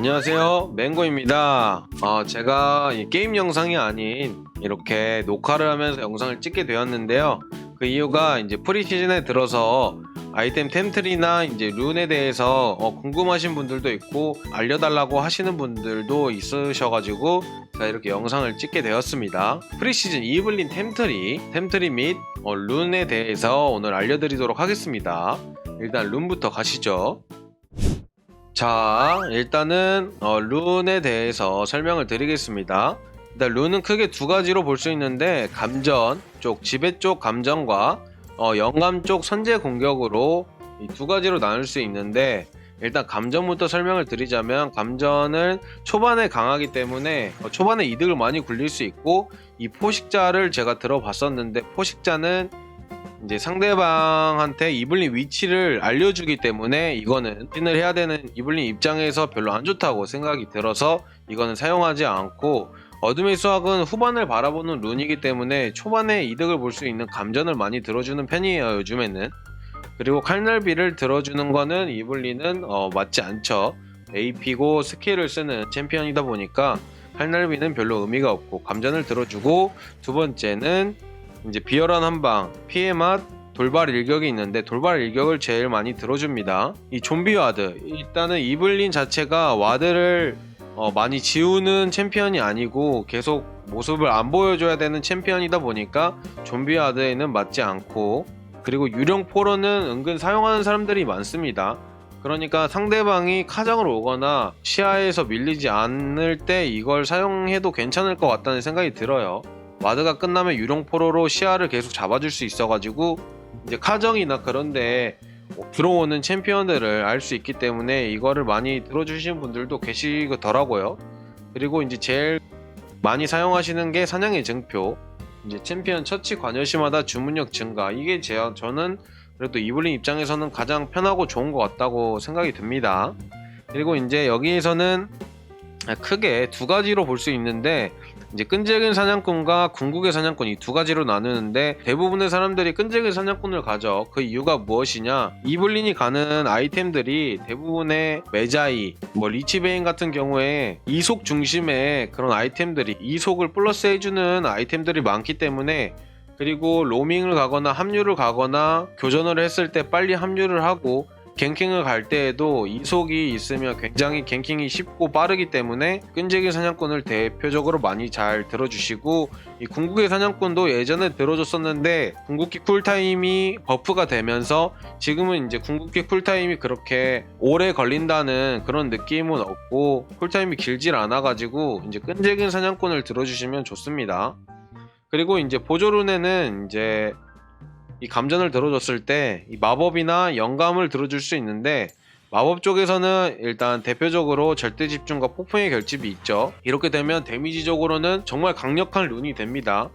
안녕하세요. 맹고입니다. 어, 제가 이 게임 영상이 아닌 이렇게 녹화를 하면서 영상을 찍게 되었는데요. 그 이유가 이제 프리시즌에 들어서 아이템 템트리나 이제 룬에 대해서 어, 궁금하신 분들도 있고 알려달라고 하시는 분들도 있으셔가지고 제가 이렇게 영상을 찍게 되었습니다. 프리시즌 이블린 템트리 템트리 및 어, 룬에 대해서 오늘 알려드리도록 하겠습니다. 일단 룬부터 가시죠 자, 일단은 어, 룬에 대해서 설명을 드리겠습니다. 일단 룬은 크게 두 가지로 볼 수 있는데 감전 쪽, 지배 쪽 감전과 어, 영감 쪽 선제 공격으로 이두 가지로 나눌 수 있는데 일단 감전부터 설명을 드리자면 감전은 초반에 강하기 때문에 어, 초반에 이득을 많이 굴릴 수 있고 이 포식자를 제가 들어봤었는데 포식자는 이제 상대방한테 이블린 위치를 알려주기 때문에 이거는 핀을 해야 되는 이블린 입장에서 별로 안 좋다고 생각이 들어서 이거는 사용하지 않고 어둠의 수학은 후반을 바라보는 룬이기 때문에 초반에 이득을 볼 수 있는 감전을 많이 들어주는 편이에요 요즘에는. 그리고 칼날비를 들어주는 거는 이블린은 어, 맞지 않죠. AP고 스킬을 쓰는 챔피언이다 보니까 칼날비는 별로 의미가 없고 감전을 들어주고 두 번째는 이제 비열한 한방, 피해 맛, 돌발 일격이 있는데 돌발 일격을 제일 많이 들어줍니다. 이 좀비 와드 일단은 이블린 자체가 와드를 어, 많이 지우는 챔피언이 아니고 계속 모습을 안 보여줘야 되는 챔피언이다 보니까 좀비 와드에는 맞지 않고 그리고 유령 포로는 은근 사용하는 사람들이 많습니다. 그러니까 상대방이 카정으로 오거나 시야에서 밀리지 않을 때 이걸 사용해도 괜찮을 것 같다는 생각이 들어요. 와드가 끝나면 유령포로로 시야를 계속 잡아줄 수 있어가지고 이제 카정이나 그런데 들어오는 챔피언들을 알 수 있기 때문에 이거를 많이 들어주시는 분들도 계시더라고요. 그리고 이제 제일 많이 사용하시는 게 사냥의 증표. 이제 챔피언 처치 관여시마다 주문력 증가. 이게 제 저는 그래도 이블린 입장에서는 가장 편하고 좋은 것 같다고 생각이 듭니다. 그리고 이제 여기에서는 크게 두 가지로 볼 수 있는데 이제 끈질긴 사냥꾼과 궁극의 사냥꾼 이 두 가지로 나누는데 대부분의 사람들이 끈질긴 사냥꾼을 가져. 그 이유가 무엇이냐? 이블린이 가는 아이템들이 대부분의 메자이 뭐 리치베인 같은 경우에 이속 중심의 그런 아이템들이 이속을 플러스 해주는 아이템들이 많기 때문에 그리고 로밍을 가거나 합류를 가거나 교전을 했을 때 빨리 합류를 하고 갱킹을 갈 때에도 이속이 있으면 굉장히 갱킹이 쉽고 빠르기 때문에 끈질긴 사냥꾼을 대표적으로 많이 잘 들어주시고 이 궁극의 사냥꾼도 예전에 들어줬었는데 궁극기 쿨타임이 버프가 되면서 지금은 이제 궁극기 쿨타임이 그렇게 오래 걸린다는 그런 느낌은 없고 쿨타임이 길질 않아가지고 이제 끈질긴 사냥꾼을 들어주시면 좋습니다. 그리고 이제 보조룬에는 이제 이 감전을 들어줬을 때 이 마법이나 영감을 들어줄 수 있는데 마법 쪽에서는 일단 대표적으로 절대 집중과 폭풍의 결집이 있죠. 이렇게 되면 데미지적으로는 정말 강력한 룬이 됩니다.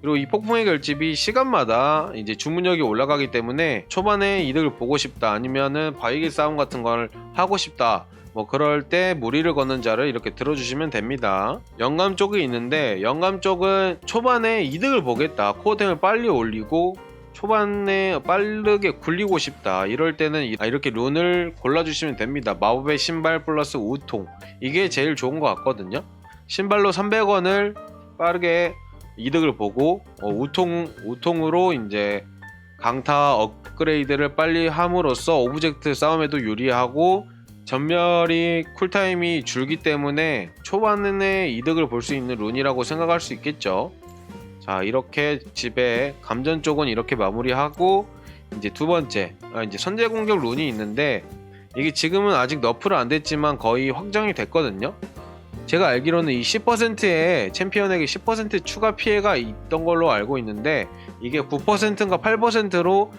그리고 이 폭풍의 결집이 시간마다 이제 주문력이 올라가기 때문에 초반에 이득을 보고 싶다 아니면은 바위기 싸움 같은 걸 하고 싶다 뭐 그럴 때 무리를 거는 자를 이렇게 들어주시면 됩니다. 영감 쪽이 있는데 영감 쪽은 초반에 이득을 보겠다 코어템을 빨리 올리고 초반에 빠르게 굴리고 싶다. 이럴 때는 이- 아, 이렇게 룬을 골라주시면 됩니다. 마법의 신발 플러스 우통. 이게 제일 좋은 것 같거든요. 신발로 300원을 빠르게 이득을 보고 어, 우통 우통으로 이제 강타 업그레이드를 빨리 함으로써 오브젝트 싸움에도 유리하고 전멸이 쿨타임이 줄기 때문에 초반에 이득을 볼 수 있는 룬이라고 생각할 수 있겠죠 자 이렇게 집에 감전 쪽은 이렇게 마무리하고 이제 두 번째 아, 이제 선제 공격 룬이 있는데 이게 지금은 아직 너프를 안 됐지만 거의 확정이 됐거든요. 제가 알기로는 이 10%의 챔피언에게 10% 추가 피해가 있던 걸로 알고 있는데 이게 9%인가 8%로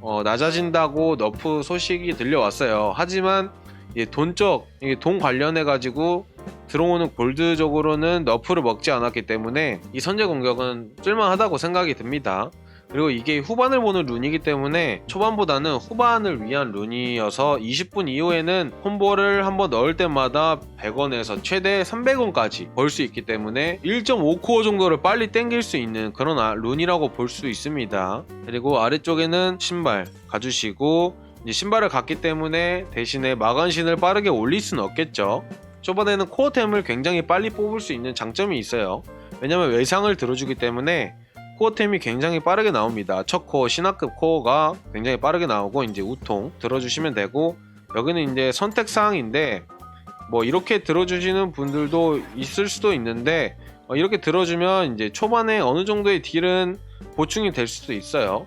어, 낮아진다고 너프 소식이 들려왔어요. 하지만 이게 돈적 이게 돈 관련해 가지고 들어오는 골드적으로는 너프를 먹지 않았기 때문에 이 선제 공격은 쓸만하다고 생각이 듭니다. 그리고 이게 후반을 보는 룬이기 때문에 초반보다는 후반을 위한 룬이어서 20분 이후에는 콤보를 한번 넣을 때마다 100원에서 최대 300원까지 벌 수 있기 때문에 1.5코어 정도를 빨리 땡길 수 있는 그런 아- 룬이라고 볼 수 있습니다. 그리고 아래쪽에는 신발 가주시고 신발을 갔기 때문에 대신에 마간신을 빠르게 올릴 수는 없겠죠. 초반에는 코어템을 굉장히 빨리 뽑을 수 있는 장점이 있어요. 왜냐면 외상을 들어주기 때문에 코어템이 굉장히 빠르게 나옵니다. 첫 코어, 신화급 코어가 굉장히 빠르게 나오고 이제 우통 들어주시면 되고 여기는 이제 선택 사항인데 뭐 이렇게 들어주시는 분들도 있을 수도 있는데 어, 이렇게 들어주면 이제 초반에 어느 정도의 딜은 보충이 될 수도 있어요.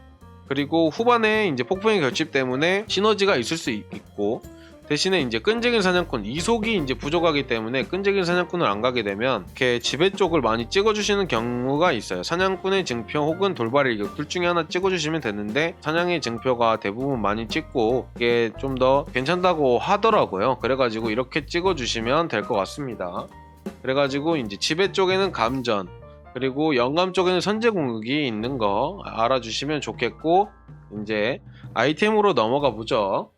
그리고 후반에 이제 폭풍의 결집 때문에 시너지가 있을 수 있- 있고 대신에 이제 끈질긴 사냥꾼 이속이 이제 부족하기 때문에 끈질긴 사냥꾼을 안 가게 되면 이렇게 지배 쪽을 많이 찍어주시는 경우가 있어요. 사냥꾼의 증표 혹은 돌발의 일격 둘 중에 하나 찍어주시면 되는데 사냥의 증표가 대부분 많이 찍고 이게 좀 더 괜찮다고 하더라고요. 그래가지고 이렇게 찍어주시면 될 것 같습니다. 그래가지고 이제 지배 쪽에는 감전 그리고 영감 쪽에는 선제 공격이 있는 거 알아주시면 좋겠고 이제 아이템으로 넘어가 보죠.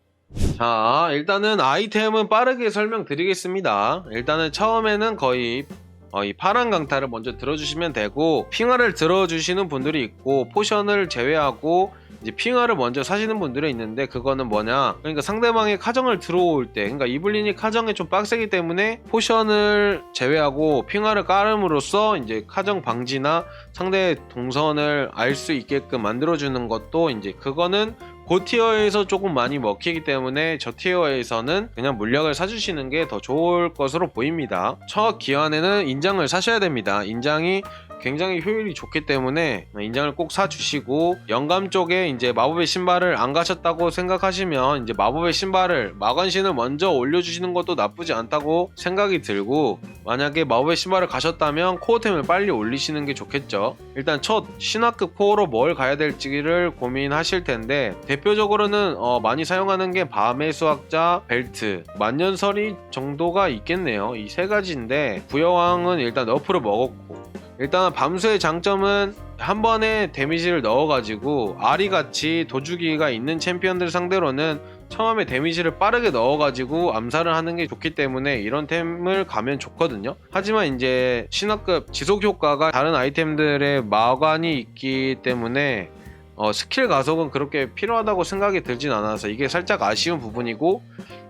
자, 일단은 아이템은 빠르게 설명드리겠습니다. 일단은 처음에는 거의 어, 이 파란 강타를 먼저 들어주시면 되고 핑화를 들어주시는 분들이 있고 포션을 제외하고 이제 핑화를 먼저 사시는 분들이 있는데 그거는 뭐냐? 그러니까 상대방의 카정을 들어올 때 그러니까 이블린이 카정이 좀 빡세기 때문에 포션을 제외하고 핑화를 깔음으로써 이제 카정 방지나 상대의 동선을 알 수 있게끔 만들어주는 것도 이제 그거는 고 티어에서 조금 많이 먹히기 때문에 저 티어에서는 그냥 물약을 사주시는 게 더 좋을 것으로 보입니다. 첫 기간에는 인장을 사셔야 됩니다. 인장이 굉장히 효율이 좋기 때문에 인장을 꼭 사주시고 영감 쪽에 이제 마법의 신발을 안 가셨다고 생각하시면 이제 마법의 신발을 마관신을 먼저 올려주시는 것도 나쁘지 않다고 생각이 들고 만약에 마법의 신발을 가셨다면 코어템을 빨리 올리시는 게 좋겠죠. 일단 첫 신화급 코어로 뭘 가야 될지를 고민하실 텐데 대표적으로는 어, 많이 사용하는 게 밤의 수학자 벨트 만년설이 정도가 있겠네요. 이 세 가지인데 부여왕은 일단 너프를 먹었고 일단 밤수의 장점은 한 번에 데미지를 넣어가지고 아리같이 도주기가 있는 챔피언들 상대로는 처음에 데미지를 빠르게 넣어가지고 암살을 하는 게 좋기 때문에 이런 템을 가면 좋거든요. 하지만 이제 신화급 지속 효과가 다른 아이템들의 마관이 있기 때문에 어, 스킬 가속은 그렇게 필요하다고 생각이 들진 않아서 이게 살짝 아쉬운 부분이고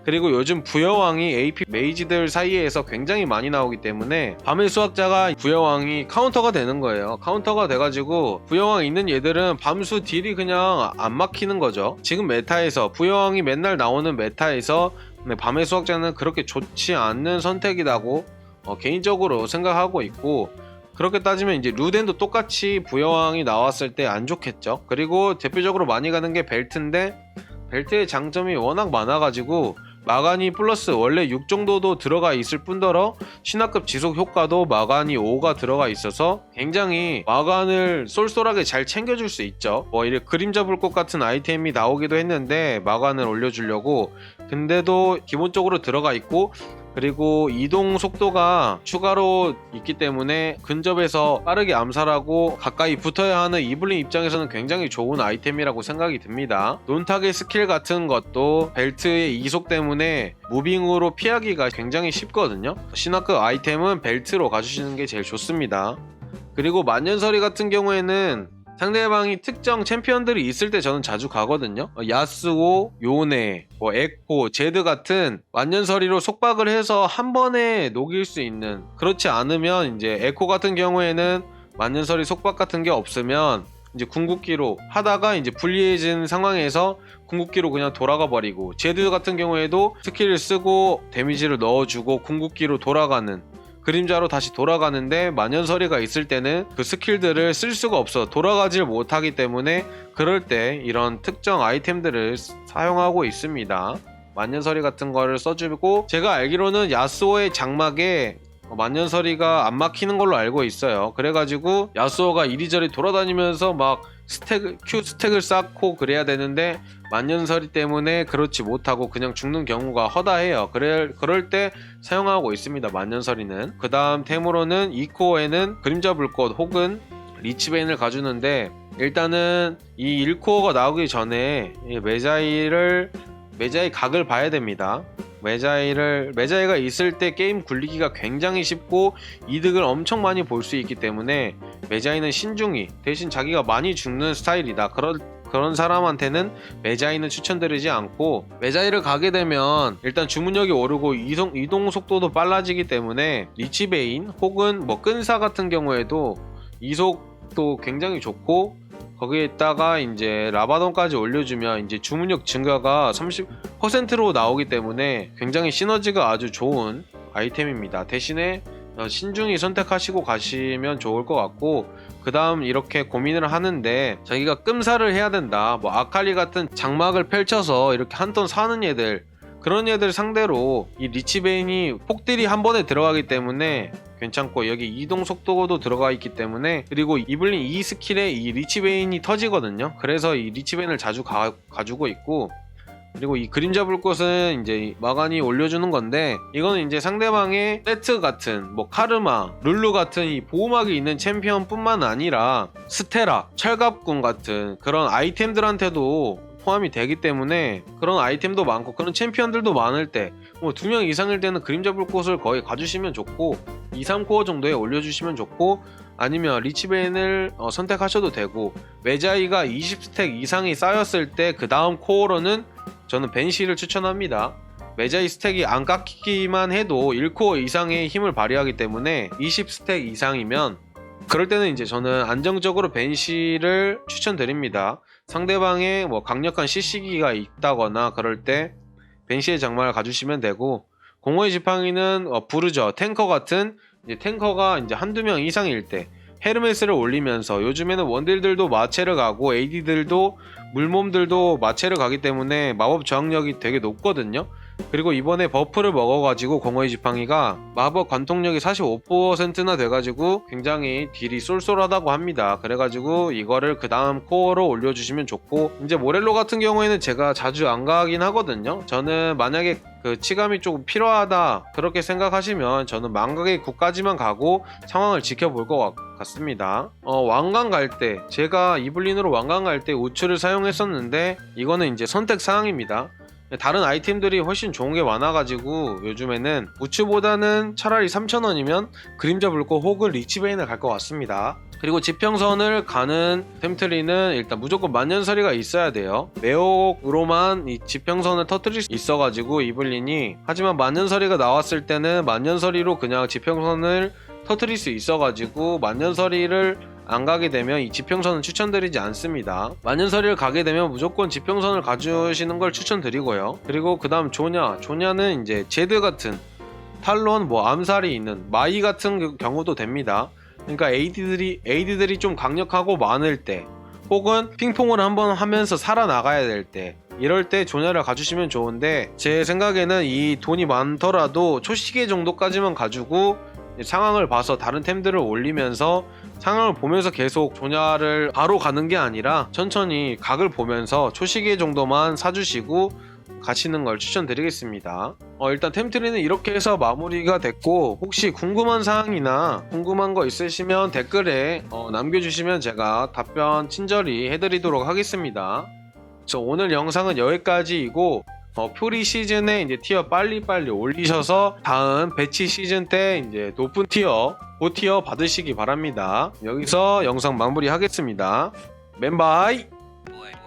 그리고 요즘 부여왕이 AP 메이지들 사이에서 굉장히 많이 나오기 때문에 밤의 수학자가 부여왕이 카운터가 되는 거예요. 카운터가 돼가지고 부여왕 있는 얘들은 밤수 딜이 그냥 안 막히는 거죠. 지금 메타에서 부여왕이 맨날 나오는 메타에서 네, 밤의 수학자는 그렇게 좋지 않는 선택이라고 어, 개인적으로 생각하고 있고 그렇게 따지면 이제 루덴도 똑같이 부여왕이 나왔을 때 안 좋겠죠. 그리고 대표적으로 많이 가는 게 벨트인데 벨트의 장점이 워낙 많아가지고 마가니 플러스 원래 6 정도도 들어가 있을 뿐더러 신화급 지속 효과도 마가니 5가 들어가 있어서 굉장히 마간을 쏠쏠하게 잘 챙겨줄 수 있죠. 뭐 이래 그림자 불꽃 같은 아이템이 나오기도 했는데 마간을 올려주려고 근데도 기본적으로 들어가 있고 그리고 이동 속도가 추가로 있기 때문에 근접에서 빠르게 암살하고 가까이 붙어야 하는 이블린 입장에서는 굉장히 좋은 아이템이라고 생각이 듭니다. 논타겟 스킬 같은 것도 벨트의 이속 때문에 무빙으로 피하기가 굉장히 쉽거든요. 신화급 아이템은 벨트로 가주시는 게 제일 좋습니다. 그리고 만년설이 같은 경우에는 상대방이 특정 챔피언들이 있을 때 저는 자주 가거든요. 어, 야스오, 요네, 뭐 에코, 제드 같은 완년서리로 속박을 해서 한 번에 녹일 수 있는 그렇지 않으면 이제 에코 같은 경우에는 완년서리 속박 같은 게 없으면 이제 궁극기로 하다가 이제 불리해진 상황에서 궁극기로 그냥 돌아가 버리고 제드 같은 경우에도 스킬을 쓰고 데미지를 넣어주고 궁극기로 돌아가는 그림자로 다시 돌아가는데 만년설이가 있을 때는 그 스킬들을 쓸 수가 없어 돌아가질 못하기 때문에 그럴 때 이런 특정 아이템들을 스- 사용하고 있습니다. 만년설이 같은 거를 써주고 제가 알기로는 야스오의 장막에 어, 만년설이가 안 막히는 걸로 알고 있어요. 그래가지고 야스오가 이리저리 돌아다니면서 막 스택 Q 스택을 쌓고 그래야 되는데 만년설이 때문에 그렇지 못하고 그냥 죽는 경우가 허다해요. 그래 그럴 때 사용하고 있습니다. 만년설이는 그 다음 템으로는 2코어에는 그림자 불꽃 혹은 리치베인을 가주는데 일단은 이 1코어가 나오기 전에 이 메자이를 메자이 각을 봐야 됩니다. 메자이를 메자이가 있을 때 게임 굴리기가 굉장히 쉽고 이득을 엄청 많이 볼 수 있기 때문에 메자이는 신중히 대신 자기가 많이 죽는 스타일이다. 그럴 그런 사람한테는 메자이는 추천드리지 않고 메자이를 가게 되면 일단 주문력이 오르고 이동, 이동 속도도 빨라지기 때문에 리치베인 혹은 뭐 끈사 같은 경우에도 이속도 굉장히 좋고 거기에다가 이제 라바돈까지 올려주면 이제 주문력 증가가 30%로 나오기 때문에 굉장히 시너지가 아주 좋은 아이템입니다. 대신에 어, 신중히 선택하시고 가시면 좋을 것 같고 그 다음 이렇게 고민을 하는데 자기가 끔사를 해야 된다 뭐 아칼리 같은 장막을 펼쳐서 이렇게 한턴 사는 얘들 그런 얘들 상대로 이 리치베인이 폭딜이 한 번에 들어가기 때문에 괜찮고 여기 이동 속도도 들어가 있기 때문에 그리고 이블린 이 스킬에 이 리치베인이 터지거든요. 그래서 이 리치베인을 자주 가, 가지고 있고 그리고 이 그림자 불꽃은 이제 마간이 올려주는 건데 이거는 이제 상대방의 세트 같은 뭐 카르마, 룰루 같은 이 보호막이 있는 챔피언뿐만 아니라 스테라, 철갑군 같은 그런 아이템들한테도 포함이 되기 때문에 그런 아이템도 많고 그런 챔피언들도 많을 때 뭐 두 명 이상일 때는 그림자 불꽃을 거의 가주시면 좋고 2, 3코어 정도에 올려주시면 좋고 아니면 리치베인을 어, 선택하셔도 되고 메자이가 20스택 이상이 쌓였을 때 그 다음 코어로는 저는 벤시를 추천합니다. 메자이 스택이 안 깎이기만 해도 1코어 이상의 힘을 발휘하기 때문에 20스택 이상이면 그럴 때는 이제 저는 안정적으로 벤시를 추천드립니다. 상대방의 뭐 강력한 CC기가 있다거나 그럴 때 벤시의 장마를 가주시면 되고 공허의 지팡이는 어, 부르저 탱커 같은 이제 탱커가 이제 한두 명 이상일 때 헤르메스를 올리면서 요즘에는 원딜들도 마체를 가고 AD들도 물몸들도 마체를 가기 때문에 마법 저항력이 되게 높거든요. 그리고 이번에 버프를 먹어가지고 공허의 지팡이가 마법 관통력이 45%나 돼가지고 굉장히 딜이 쏠쏠하다고 합니다. 그래가지고 이거를 그 다음 코어로 올려주시면 좋고 이제 모렐로 같은 경우에는 제가 자주 안 가긴 하거든요. 저는 만약에 그 치감이 조금 필요하다 그렇게 생각하시면 저는 망각의 국까지만 가고 상황을 지켜볼 것 같, 같습니다. 어, 왕관 갈 때 제가 이블린으로 왕관 갈 때 우추를 사용했었는데 이거는 이제 선택 사항입니다. 다른 아이템들이 훨씬 좋은 게 많아가지고 요즘에는 우추보다는 차라리 3,000원이면 그림자 불꽃 혹은 리치베인을 갈 것 같습니다. 그리고 지평선을 가는 템트리는 일단 무조건 만년설이가 있어야 돼요. 매혹으로만 이 지평선을 터뜨릴 수 있어가지고 이블린이 하지만 만년설이가 나왔을 때는 만년설이로 그냥 지평선을 터뜨릴 수 있어가지고 만년설이를 안 가게 되면 이 지평선은 추천드리지 않습니다. 만년설이를 가게 되면 무조건 지평선을 가주시는 걸 추천드리고요. 그리고 그 다음 조냐. 조냐는 이제 제드 같은 탈론 뭐 암살이 있는 마이 같은 그 경우도 됩니다. 그러니까 AD들이 AD들이 좀 강력하고 많을 때 혹은 핑퐁을 한번 하면서 살아나가야 될 때 이럴 때 조냐를 가주시면 좋은데 제 생각에는 이 돈이 많더라도 초시계 정도까지만 가지고 상황을 봐서 다른 템들을 올리면서 상황을 보면서 계속 조냐를 바로 가는 게 아니라 천천히 각을 보면서 초시계 정도만 사주시고 가시는 걸 추천드리겠습니다. 어, 일단 템트리는 이렇게 해서 마무리가 됐고 혹시 궁금한 사항이나 궁금한 거 있으시면 댓글에 어, 남겨주시면 제가 답변 친절히 해드리도록 하겠습니다. 저 오늘 영상은 여기까지이고 어, 표리 시즌에 이제 티어 빨리빨리 올리셔서 다음 배치 시즌 때 이제 높은 티어, 고티어 받으시기 바랍니다. 여기서 영상 마무리 하겠습니다. boy.